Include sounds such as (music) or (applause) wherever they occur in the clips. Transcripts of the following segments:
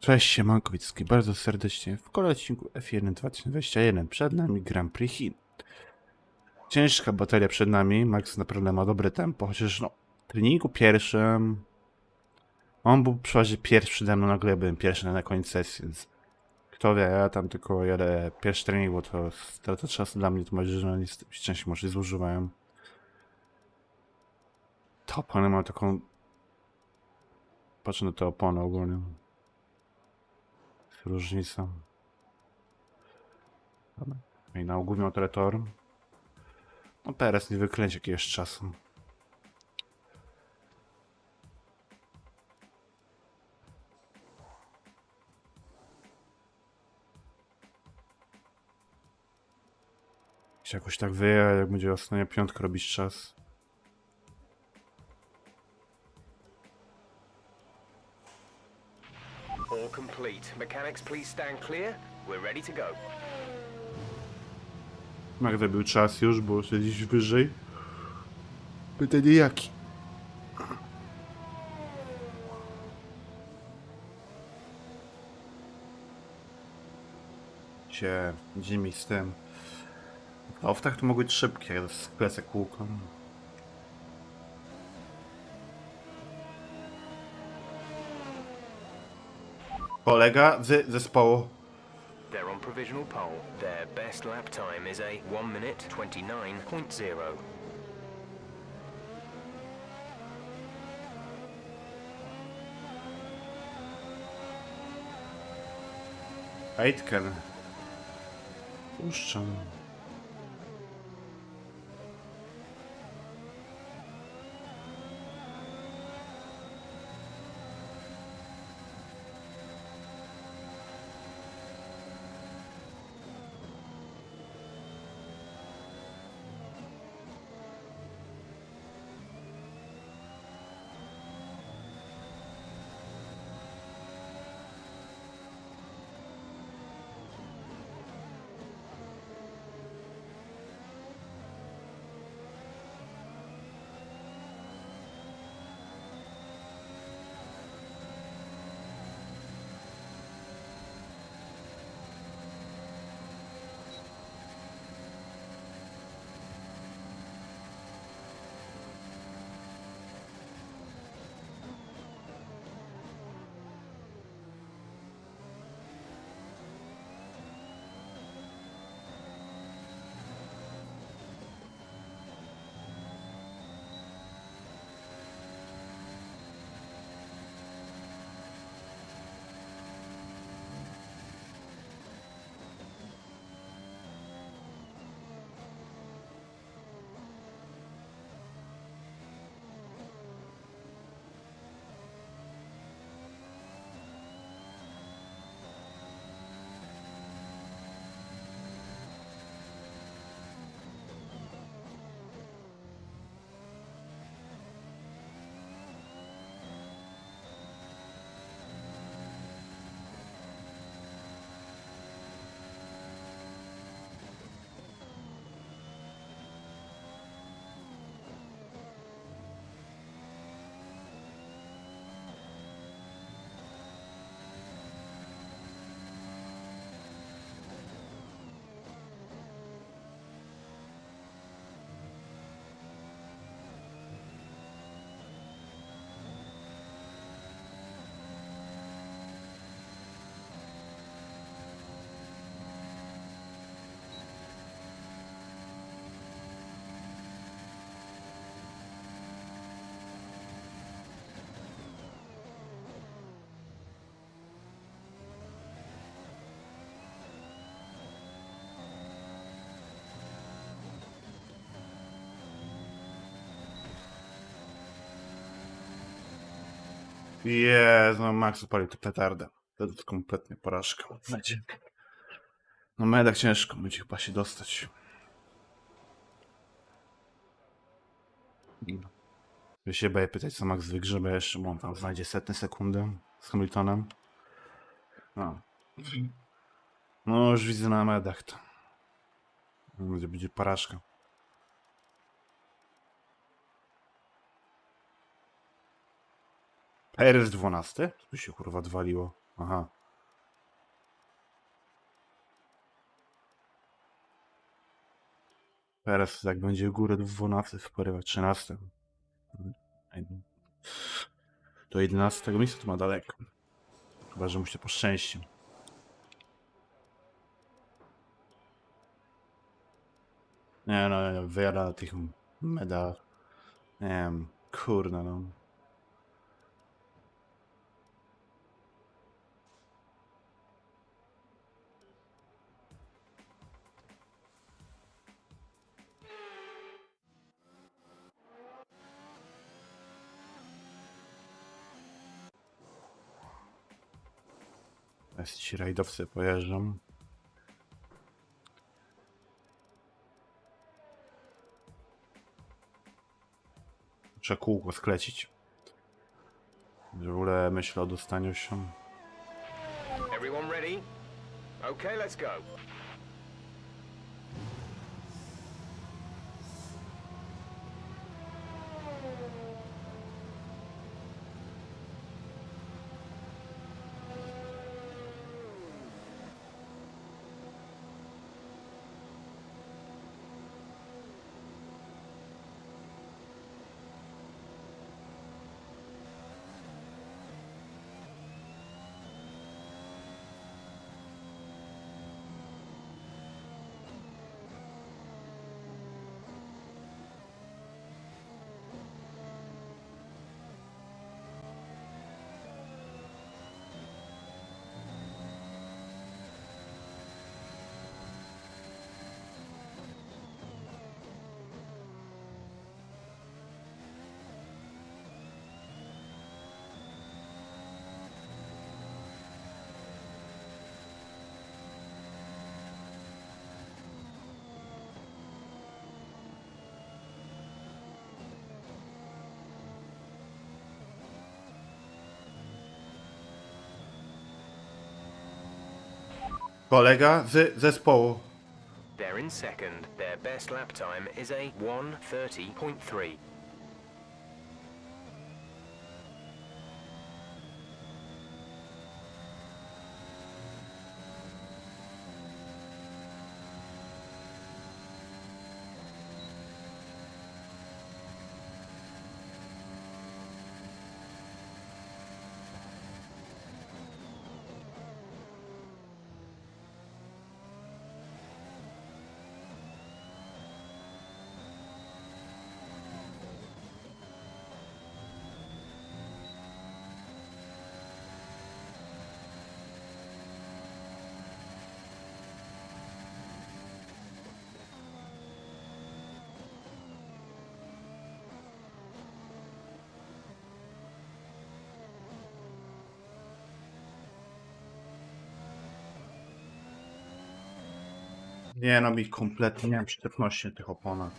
Cześć, siemanko, bardzo serdecznie w kolejnym odcinku F1 2021. Przed nami Grand Prix Chin. Ciężka bateria przed nami, Max naprawdę ma dobre tempo, chociaż no, w treningu pierwszym on był przeważnie pierwszy przede mną, nagle byłem pierwszy na koniec sesji, więc kto wie, ja tam tylko jadę pierwszy trening, bo to strata czasu dla mnie, to może, że niestety częściej może zużywałem. To opony ma taką... Patrzę na te opony ogólnie. Różnica. I na ogół miał tyle tor. No teraz nie wykręci jakiegoś czasu. Jakoś tak wyje, jak będzie ostatnia piątka robić czas. Complete. Mechanics, please stand clear. We're ready to go. Jak był czas już, bo gdzieś wyżej. Pytanie jaki? Się zimi z tym. W oftach to mogły być szybkie, z kresek Kolega z zespołu. They're on provisional pole. Their best lap time is a 1 minute 29.0. Aitken. Puszczam. Jezu, no Max upalił tę petardę. To jest kompletnie porażka. Będzie. No medach ciężko będzie chyba się dostać. Ja się boję pytać, co Max wygrzebie jeszcze, bo on tam znajdzie setne sekundy z Hamiltonem. No. No już widzę na medach to. Będzie, będzie porażka. RS12? Tu się kurwa odwaliło. Aha. Teraz jak będzie górę do 12, porywa 13. Do 11 miejsca to ma daleko. Chyba, że mu się poszczęści. Nie no, wyjada na tych medalach. Nie wiem, kurna no. Teraz ci rajdowcy pojeżdżą. Kółko sklecić. Ogóle myślę o dostaniu się. Everyone ready? Okay, let's go. Kolega z zespołu. They're in second. Their best lap time is a 130.3. Nie no, mi kompletnie nie mam przytepności na tych oponach.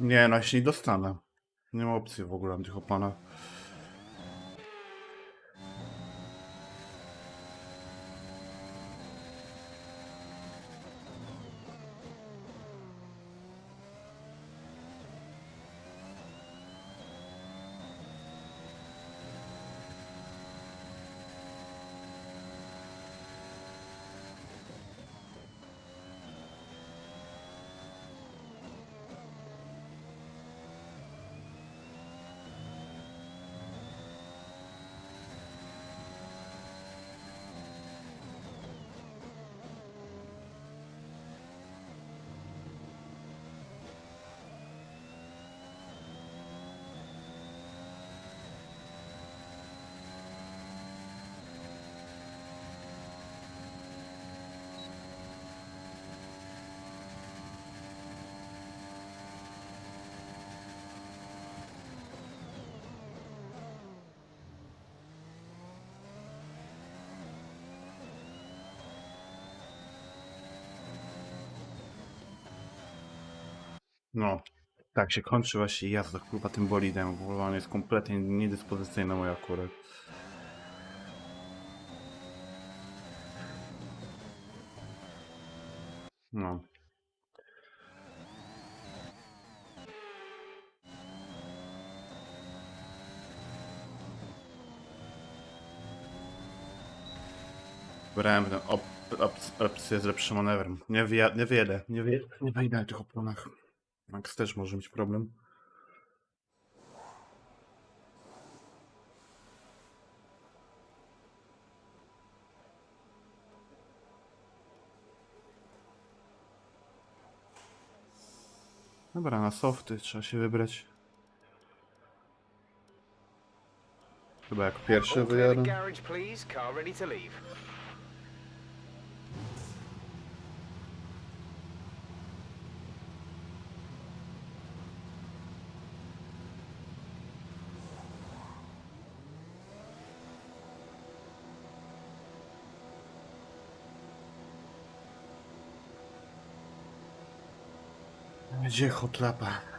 Nie no, jeśli dostanę. Nie ma opcji w ogóle na tych oponach. No, tak się kończy właśnie jazda kurwa tym bolidem, bo on jest kompletnie niedyspozycyjny mój akurat. No. Brałem tę op op opcję z lepszym manewrem. Nie, wie niewiele, niewiele, nie wejdę na tych oponach. Max też może mieć problem. Dobra, na softy trzeba się wybrać. Chyba jak pierwszy wyjadę. Gdzie hotlapa?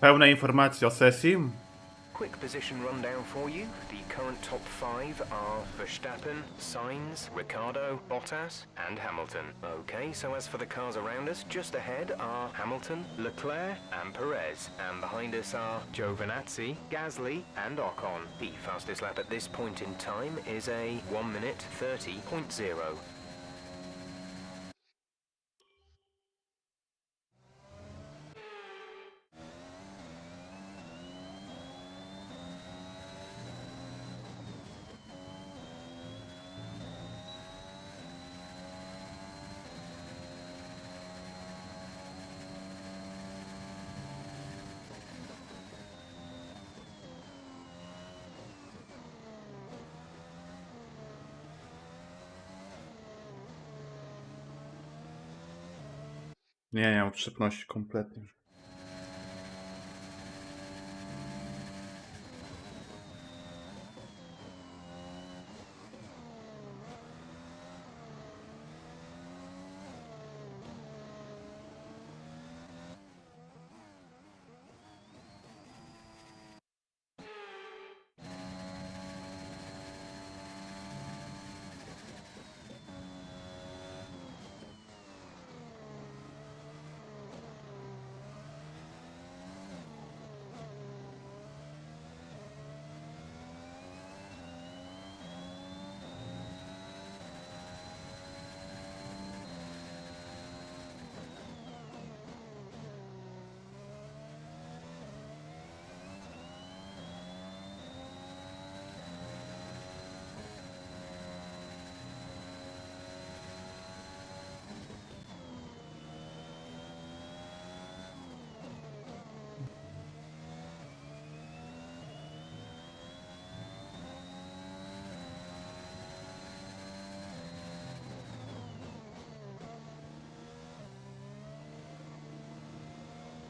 Pełne informacje o sesji. Quick position rundown for you. The current top five are Verstappen, Sainz, Ricardo, Bottas, and Hamilton. Okay, so as for the cars around us, just ahead are Hamilton, Leclerc, and Perez. And behind us are Giovinazzi, Gasly, and Ocon. The fastest lap at this point in time is a 1 minute 30.0. Nie, nie mam przyczepności kompletnie.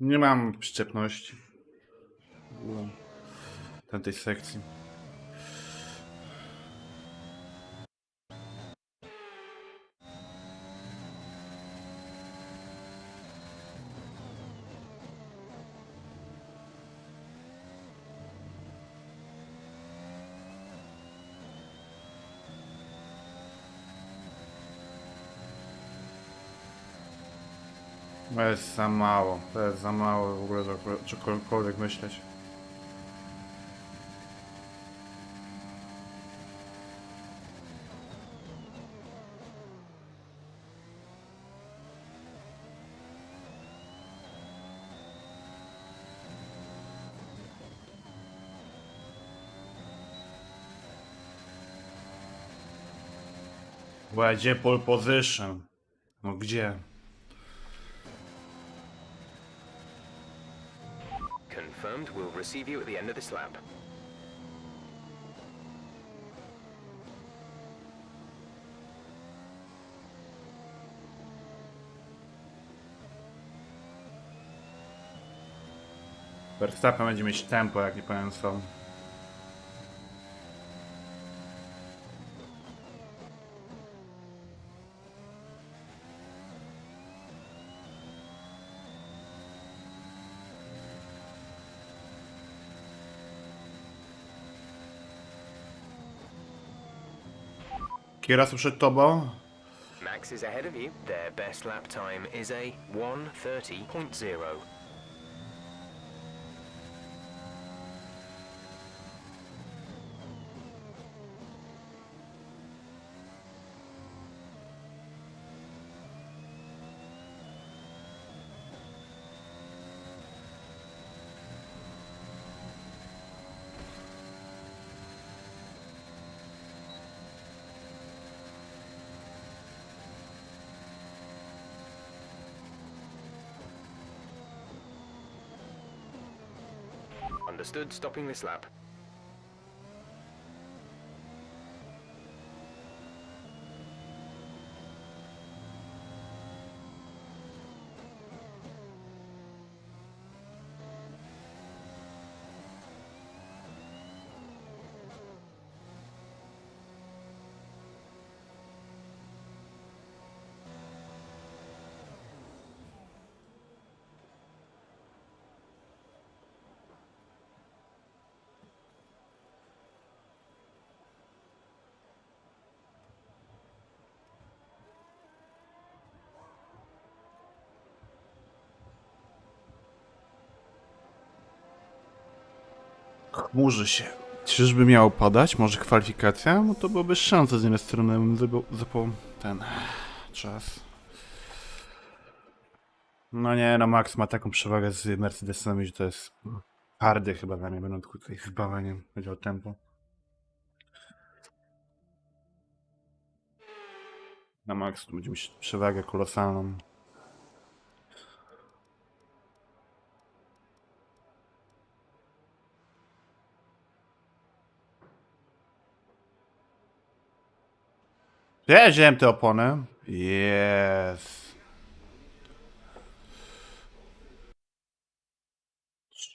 Nie mam przyczepności. ogóle Tamtej sekcji. To jest za mało. To jest za mało w ogóle, żeby czegokolwiek myśleć. Bo gdzie pole position? No gdzie? Confirmed, we'll receive you at the end of this. Verstappen będzie mieć tempo, jak nie powiem co. Kierowca przed tobą. Max is ahead of you. Their best lap time is a 130.0. Understood, stopping this lap. Chmurzy się. Czyżby miało padać? Może kwalifikacja? No to byłoby szansa z jednej strony, bym ten czas. No nie, no Max ma taką przewagę z Mercedesami, że to jest hardy chyba dla mnie, będą tutaj zbawaniem, będzie o tempo. Na Max tu będzie mieć przewagę kolosalną. Ja wziąłem te opony. Jest.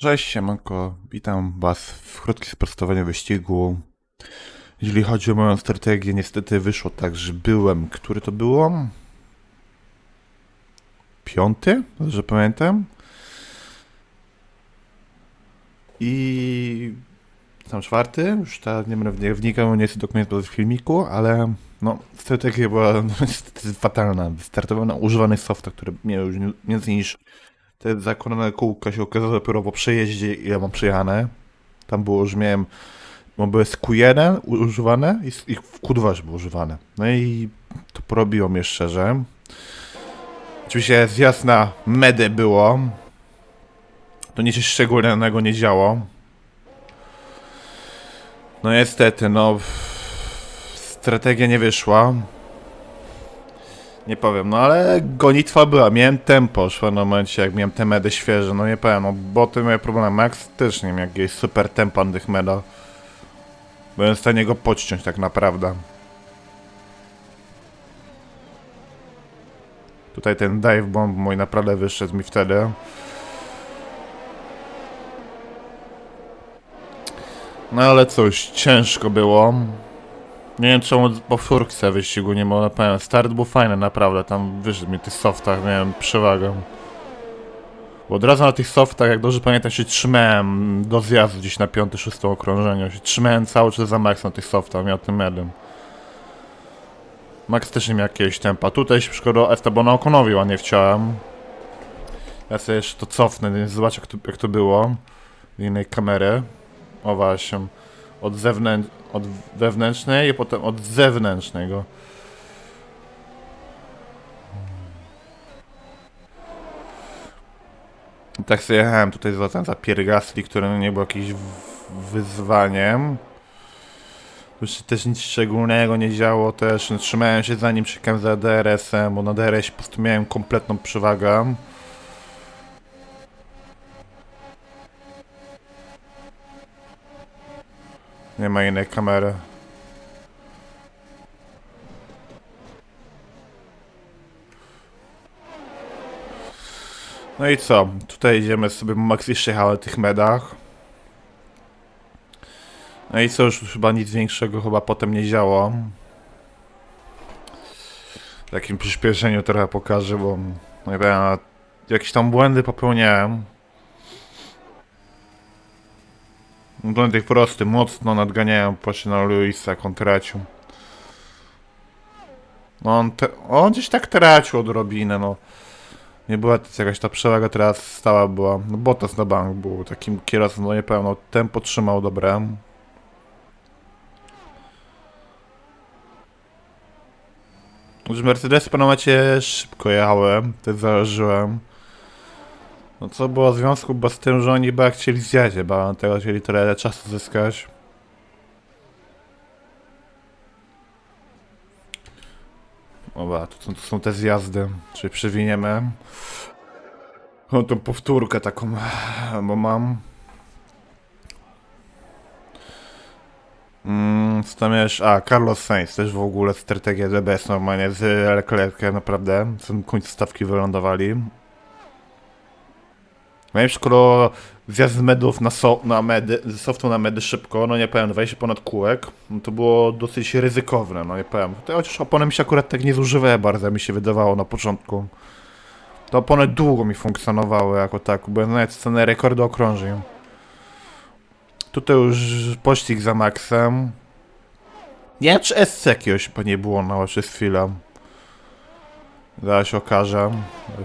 Cześć, siemanko. Witam was w krótkim sprostowaniu wyścigu. Jeżeli chodzi o moją strategię, niestety wyszło tak, że byłem... Który to było? Piąty? Dobrze pamiętam? I... Tam czwarty? Już ta, nie będę wnikał, nie jest dokument w filmiku, ale no, strategia była (laughs) no, fatalna. Wystartowałem na używany software, który miał już więcej niż te zakonane kółka się okazało dopiero po przejeździe, ile mam przejechane. Tam było, już miałem, bo były z Q1 u- używane i z- i w Q2 już było używane. No i to porobiło mnie szczerze. Oczywiście zjazd na medę było. To nic szczególnego nie działo. No niestety, no... Strategia nie wyszła. Nie powiem, no ale gonitwa była. Miałem tempo, szło na momencie, jak miałem te medy świeże. No nie powiem, no boty miały problemy. Max też nie miał jakiegoś super tempa na tych medach. Byłem w stanie go podciąć tak naprawdę. Tutaj ten dive bomb mój naprawdę wyszedł mi wtedy. No ale cóż, ciężko było. Nie wiem czemu po wyścigu nie było na pewno. Start był fajny naprawdę, tam wyszedł mi w tych softach, miałem przewagę. Bo od razu na tych softach, jak dobrze pamiętam, się trzymałem do zjazdu gdzieś na 5-6 okrążeniu. Się trzymałem cały czas za Max na tych softach, miał tym medem. Max też nie miał jakiegoś tempa. Tutaj się szkoda Estebona Okonowi ładnie wciąłem. Ja sobie jeszcze to cofnę, więc zobacz jak to, jak to było. Z innej kamery. O właśnie. Od zewnętrz... Od wewnętrznej i potem od zewnętrznego. Tak sobie jechałem tutaj ten za Piergasli, który nie był jakimś wyzwaniem. Tu się też nic szczególnego nie działo też. No, trzymałem się za nim, za DRS-em, bo na DRS po prostu miałem kompletną przewagę. Nie ma innej kamery. No i co? Tutaj idziemy sobie, Max jeszcze na tych medach. No i co, już chyba nic większego chyba potem nie działo. W takim przyspieszeniu trochę pokażę, bo no wiem, jakieś tam błędy popełniałem. Błędy prosty, mocno nadganiałem właśnie na Luisa, jak on tracił. No on, te, on gdzieś tak tracił odrobinę, no. Nie była to jakaś ta przewaga, teraz stała była. No Bottas na bank był takim kierowcą, no nie pewno, no, tempo trzymał dobre. Już Mercedes po macie szybko jechałem, też założyłem. No co było w związku bo z tym, że oni chyba chcieli zjechać, chyba tego chcieli tyle czasu zyskać. Dobra, tu są, są te zjazdy, czyli przewiniemy. O, tą powtórkę taką, bo mam. Mm, co tam jeszcze? A, Carlos Sainz też w ogóle strategia DBS normalnie z Leclercem, naprawdę. W tym końcu stawki wylądowali. No i skoro zjazd medów na, so, na medy, z softu na medy szybko, no nie powiem, 20 ponad kółek, no to było dosyć ryzykowne, no nie powiem. To chociaż opony mi się akurat tak nie zużywały bardzo, mi się wydawało na początku. To opony długo mi funkcjonowały jako tak, byłem nawet sceny rekordu okrążeń. Tutaj już pościg za Maxem. Nie wiem, czy SC jakiegoś nie było na przez chwilę. Zaraz się okaże.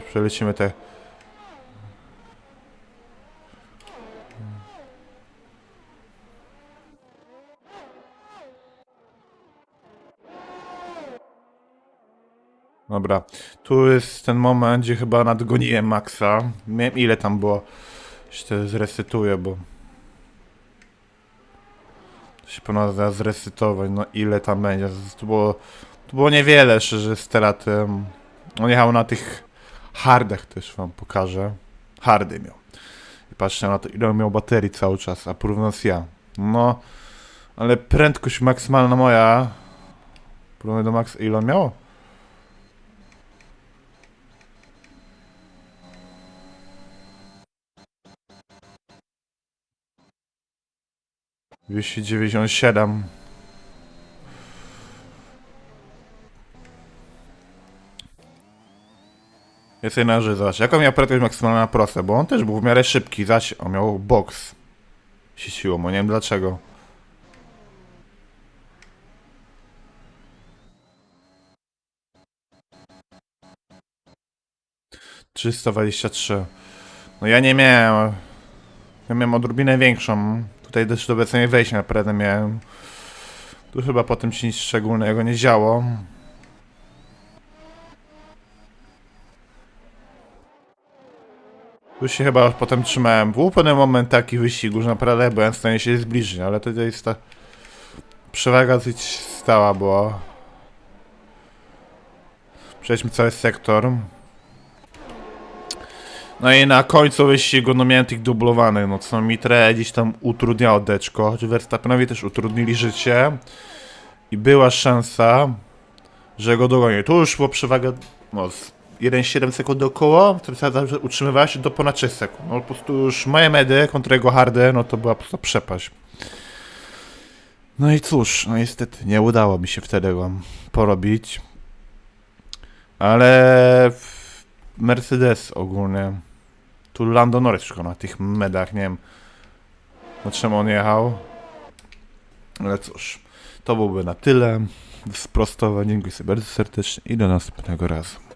Przelecimy te... Dobra, tu jest ten moment, gdzie chyba nadgoniłem Maxa. Wiem ile tam było. Jeszcze zresetuję, bo... To się ponad zaraz zresetować, no ile tam będzie. To było, to było niewiele, szczerze, z teratem. On jechał na tych hardach też wam pokażę. Hardy miał. I patrzcie na to, ile on miał baterii cały czas, a porównując ja. No, ale prędkość maksymalna moja... Porównuję do max... Ile on miał? Dwieście dziewięćdziesiąt siedem. Jest jedna rzecz, zobacz, jaką miał prędkość maksymalna na proste, bo on też był w miarę szybki, zaś on miał box. Się siło, bo nie wiem dlaczego. Trzysta dwadzieścia trzy. No ja nie miałem. Ja miałem odrobinę większą. Tutaj też do obecnie wejść naprawdę miałem. Tu chyba potem się nic szczególnego nie działo. Tu się chyba potem trzymałem. Był pewien moment taki wyścigu, że naprawdę byłem w stanie się zbliżyć, ale to jest ta przewaga dosyć stała była. Przejdźmy cały sektor. No i na końcu wyścigu no miałem tych dublowanych, no co mi trochę gdzieś tam utrudniało deczko, choć Verstappenowi też utrudnili życie i była szansa, że go dogonię. Tu już było przewaga, no z 1,7 sekund wtedy zawsze utrzymywała się do ponad 3 sekund. No po prostu już moje medy kontra jego hardy, no to była po prostu przepaść. No i cóż, no niestety nie udało mi się wtedy go porobić. Ale Mercedes ogólnie. Tu Lando Norris na tych medach, nie wiem na czym on jechał. Ale cóż, to byłby na tyle. Sprostowanie. Dziękuję sobie bardzo serdecznie i do następnego razu.